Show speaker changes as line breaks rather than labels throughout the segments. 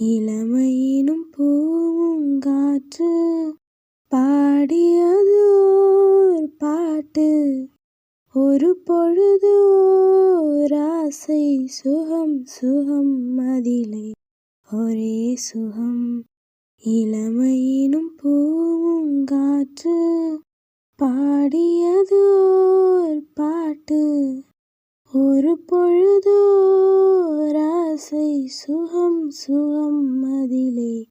இளமையினும் பூங்காற்று பாடியது ஓர் பாட்டு. ஒரு பொழுது ஓர் சுகம் சுகம் அதிலே ஒரே சுகம் இளமையினும் பூங்காற்று பாடியது ஓர் பாட்டு. ஒரு பொழுதோ ஆசை சுகம் சுகம் அதிலே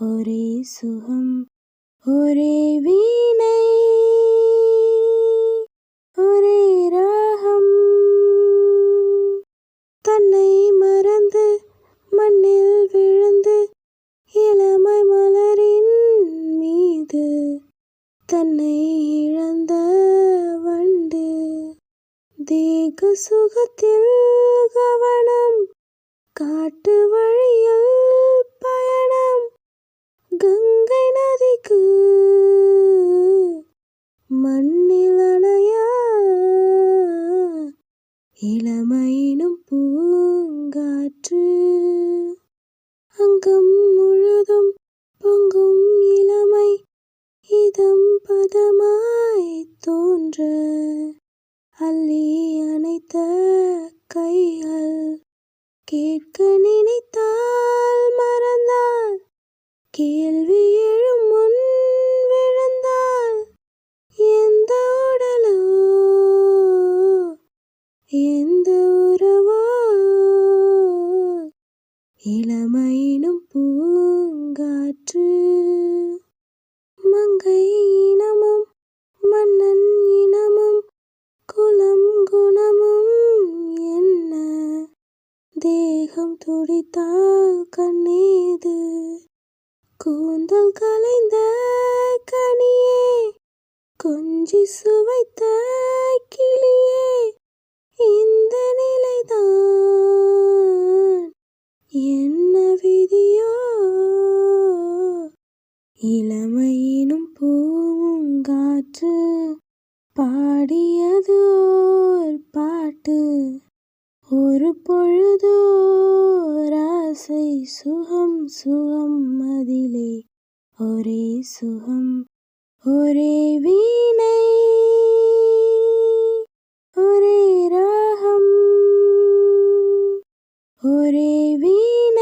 ஒரே சுகம் ஒரே வீணை ஒரே ராகம். தன்னை மறந்து மண்ணில் விழுந்து இளமை மலரின் மீது. தன்னை இழந்த வண்டு தேக சுகத்தில் கவனம் காட்டு வழியில் பயணம். கங்கை நதிக்கு மண்ணில் அணையா? இளமையினும் பூங்காற்று. அங்கம் முழுதும் பொங்கும் இளமை. இதம் பதமாய் தோன்ற. அள்ளி அணைத்த கைகள். கேட்க நினைத்தால் மறந்தால் கேள்வி எழும் முன் விழுந்தால் எந்த உடலோ எந்த உறவோ இளமையினும் பூங்காற்று தேகம் துடித்தால் கண்ணீது கூந்தல் கலைந்த கனியே கொஞ்சி சுவைத்த கிளியே இந்த நிலைதான் என்ன விதியோ? இளமையினும் பூங்காற்று பாடியது ஓர் பாட்டு. ஒரு பொழுதோராசை சுகம் சுகம் அதிலே ஒரே சுகம் ஒரே வீணை ஒரே ராகம் ஒரே வீணை